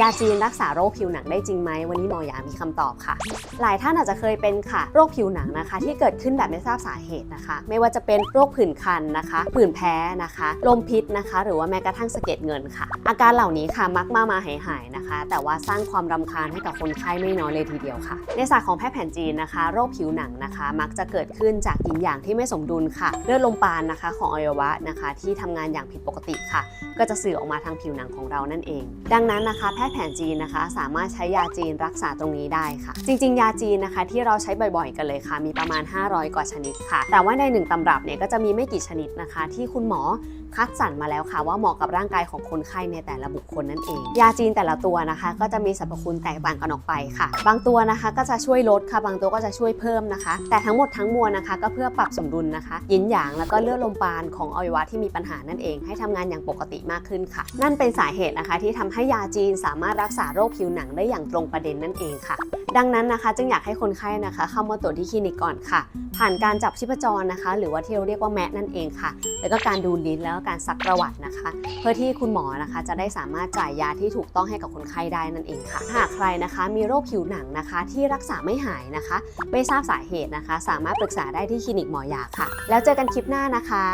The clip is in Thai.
ยาจีนรักษาโรคผิวหนังได้จริงไหมวันนี้หมอยามีคำตอบค่ะ หลายท่านอาจจะเคยเป็นค่ะ โรคผิวหนังนะคะ ที่เกิดขึ้นแบบไม่ทราบสาเหตุนะคะ ไม่ว่าจะเป็นโรคผื่นคันนะคะ ผื่นแพ้นะคะ ลมพิษนะคะ หรือว่าแม้กระทั่งสะเก็ดเงินค่ะ อาการเหล่านี้ค่ะมักมามาหายหายๆนะคะ แต่ว่าสร้างความรำคาญให้กับคนไข้ไม่น้อยเลยทีเดียวค่ะ ในศาสตร์ของแพทย์แผนจีนนะคะ โรคผิวหนังนะคะ มักจะเกิดขึ้นจากหยินหยางที่ไม่สมดุลค่ะเลือดลมปานนะคะ ของอวัยวะนะคะ ที่ทำงานอย่างผิดปกติค่ะ ก็จะสื่อออกมาทางผิวหนังของเรานั่นเอง ดังนั้นนะคะแพทย์แผนจีนนะคะ สามารถใช้ยาจีนรักษาตรงนี้ได้ค่ะ จริง ๆ ยาจีนนะคะที่เราใช้บ่อยๆ กันเลยค่ะ มีประมาณ 500 กว่าชนิดค่ะ แต่ว่าในหนึ่งตำรับเนี่ยก็จะมีไม่กี่ชนิดนะคะ ที่คุณหมอคัดสรรมาแล้วค่ะ ว่าเหมาะกับร่างกายของคนไข้ในแต่ละบุคคลนั่นเอง ยาจีนแต่ละตัวนะคะ ก็จะมีสรรพคุณแตกต่างกันออกไปค่ะ บางตัวนะคะก็จะช่วยลดค่ะ บางตัวก็จะช่วยเพิ่มนะคะ แต่ทั้งหมดทั้งมวลนะคะ ก็เพื่อปรับสมดุลนะคะยินหยางแล้วก็เลือดลมปานของอวัยวะที่มีปัญหานั่นเอง ให้ทำงานอย่างปกติมากขึ้นค่ะ นั่นเป็นสาเหตุนะคะที่ทำให้ยาจีนสามารถรักษาโรคผิวหนังได้อย่างตรงประเด็นนั่นเองค่ะ ดังนั้นนะคะจึงอยากให้คนไข้นะคะเข้ามาตรวจที่คลินิกก่อนค่ะ ผ่านการจับชีพจรนะคะ หรือว่าที่เราเรียกว่าแมะนั่นเองค่ะ แล้วก็การดูลิ้นแล้วก็การซักประวัตินะคะ เพื่อที่คุณหมอนะคะจะได้สามารถจ่ายยาที่ถูกต้องให้กับคนไข้ได้นั่นเองค่ะ หากใครนะคะมีโรคผิวหนังนะคะ ที่รักษาไม่หายนะคะ ไม่ทราบสาเหตุนะคะ สามารถปรึกษาได้ที่คลินิกหมอยาค่ะ แล้วเจอกันคลิปหน้านะคะ